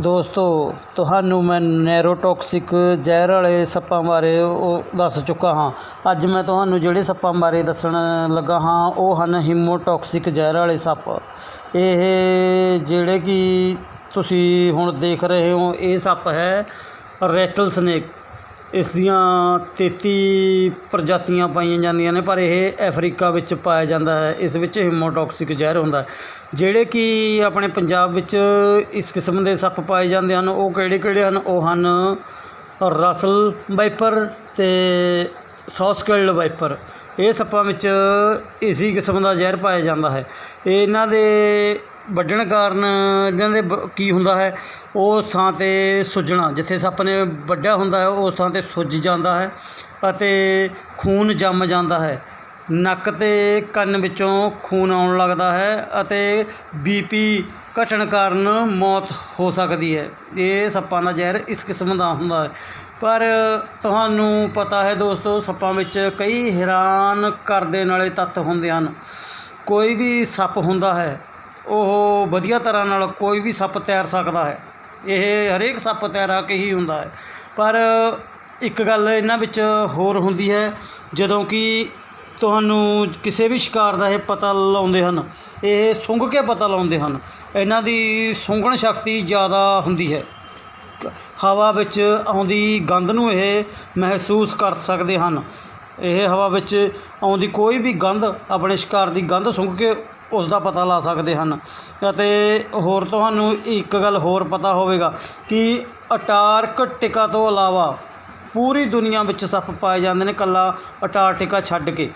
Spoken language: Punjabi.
ਦੋਸਤੋ, ਤੁਹਾਨੂੰ ਮੈਂ ਨੈਰੋਟੌਕਸਿਕ ਜ਼ਹਿਰ ਵਾਲੇ ਸੱਪਾਂ ਬਾਰੇ ਉਹ ਦੱਸ ਚੁੱਕਾ ਹਾਂ। ਅੱਜ ਮੈਂ ਤੁਹਾਨੂੰ ਜਿਹੜੇ ਸੱਪਾਂ ਬਾਰੇ ਦੱਸਣ ਲੱਗਾ ਹਾਂ, ਉਹ ਹਨ ਹੀਮੋਟੌਕਸਿਕ ਜ਼ਹਿਰ ਵਾਲੇ ਸੱਪ। ਇਹ ਜਿਹੜੇ ਕਿ ਤੁਸੀਂ ਹੁਣ ਦੇਖ ਰਹੇ ਹੋ, ਇਹ ਸੱਪ ਹੈ ਰੈਟਲ ਸਨੇਕ। ਇਸ ਦੀਆਂ 33 ਪ੍ਰਜਾਤੀਆਂ ਪਾਈਆਂ ਜਾਂਦੀਆਂ ਨੇ, ਪਰ ਇਹ ਅਫਰੀਕਾ ਵਿੱਚ ਪਾਇਆ ਜਾਂਦਾ ਹੈ। ਇਸ ਵਿੱਚ ਹੀਮੋਟੌਕਸਿਕ ਜ਼ਹਿਰ ਹੁੰਦਾ ਜਿਹੜੇ ਕਿ ਆਪਣੇ ਪੰਜਾਬ ਵਿੱਚ ਇਸ ਕਿਸਮ ਦੇ ਸੱਪ ਪਾਏ ਜਾਂਦੇ ਹਨ, ਉਹ ਕਿਹੜੇ ਕਿਹੜੇ ਹਨ? ਉਹ ਹਨ ਰਸਲ ਵਾਈਪਰ ਤੇ ਸੌਸਕਲਡ ਵਾਈਪਰ। ਇਹ ਸੱਪਾਂ ਵਿੱਚ ਇਸੀ ਕਿਸਮ ਦਾ ਜ਼ਹਿਰ ਪਾਇਆ ਜਾਂਦਾ ਹੈ। ਇਹਨਾਂ ਦੇ ਵੱਢਣ ਕਾਰਨ ਇਹਨਾਂ ਦੇ ਬ- ਕੀ ਹੁੰਦਾ ਹੈ ਉਸ ਥਾਂ ਤੇ ਸੁੱਜਣਾ, ਜਿੱਥੇ ਸੱਪ ਨੇ ਵੱਢਿਆ ਹੁੰਦਾ ਹੈ, ਉਸ ਥਾਂ ਤੇ ਸੁੱਜ ਜਾਂਦਾ ਹੈ ਅਤੇ ਖੂਨ ਜੰਮ ਜਾਂਦਾ ਹੈ। ਨੱਕ ਅਤੇ ਕੰਨ ਵਿੱਚੋਂ ਖੂਨ ਆਉਣ ਲੱਗਦਾ ਹੈ ਅਤੇ ਬੀ ਪੀ ਘਟਣ ਕਾਰਨ ਮੌਤ ਹੋ ਸਕਦੀ ਹੈ। ਇਹ ਸੱਪਾਂ ਦਾ ਜ਼ਹਿਰ ਇਸ ਕਿਸਮ ਦਾ ਹੁੰਦਾ ਹੈ। ਪਰ ਤੁਹਾਨੂੰ ਪਤਾ ਹੈ ਦੋਸਤੋ, ਸੱਪਾਂ ਵਿੱਚ ਕਈ ਹੈਰਾਨ ਕਰ ਦੇਣ ਵਾਲੇ ਤੱਤ ਹੁੰਦੇ ਹਨ। ਕੋਈ ਵੀ ਸੱਪ ਹੁੰਦਾ ਹੈ ਉਹ ਵਧੀਆ ਤਰ੍ਹਾਂ ਨਾਲ ਕੋਈ ਵੀ ਸੱਪ ਤੈਰ ਸਕਦਾ ਹੈ। ਇਹ ਹਰੇਕ ਸੱਪ ਤੈਰਾ ਕੇ ਹੀ ਹੁੰਦਾ ਹੈ। ਪਰ ਇੱਕ ਗੱਲ ਇਹਨਾਂ ਵਿੱਚ ਹੋਰ ਹੁੰਦੀ ਹੈ, ਜਦੋਂ ਕਿ ਤੁਹਾਨੂੰ ਕਿਸੇ ਵੀ ਸ਼ਿਕਾਰ ਦਾ ਇਹ ਪਤਾ ਲਾਉਂਦੇ ਹਨ, ਇਹ ਸੁੰਘ ਕੇ ਪਤਾ ਲਾਉਂਦੇ ਹਨ, ਇਹਨਾਂ ਦੀ ਸੁੰਘਣ ਸ਼ਕਤੀ ਜ਼ਿਆਦਾ ਹੁੰਦੀ ਹੈ। ਹਵਾ ਵਿੱਚ ਆਉਂਦੀ ਗੰਧ ਨੂੰ ਇਹ ਮਹਿਸੂਸ ਕਰ ਸਕਦੇ ਹਨ। ਇਹ ਹਵਾ ਵਿੱਚ ਆਉਂਦੀ ਕੋਈ ਵੀ ਗੰਧ, ਆਪਣੇ ਸ਼ਿਕਾਰ ਦੀ ਗੰਧ ਸੁੰਘ ਕੇ ਉਸ ਦਾ ਪਤਾ ਲਾ ਸਕਦੇ ਹਨ। ਅਤੇ ਹੋਰ ਤੁਹਾਨੂੰ ਇੱਕ ਗੱਲ ਹੋਰ ਪਤਾ ਹੋਵੇਗਾ ਕਿ ਅਟਾਰਕਟਿਕਾ ਤੋਂ ਇਲਾਵਾ ਪੂਰੀ ਦੁਨੀਆ ਵਿੱਚ ਸੱਪ ਪਾਏ ਜਾਂਦੇ ਨੇ ਇਕੱਲਾ ਅਟਾਰਟਿਕਾ ਛੱਡ ਕੇ।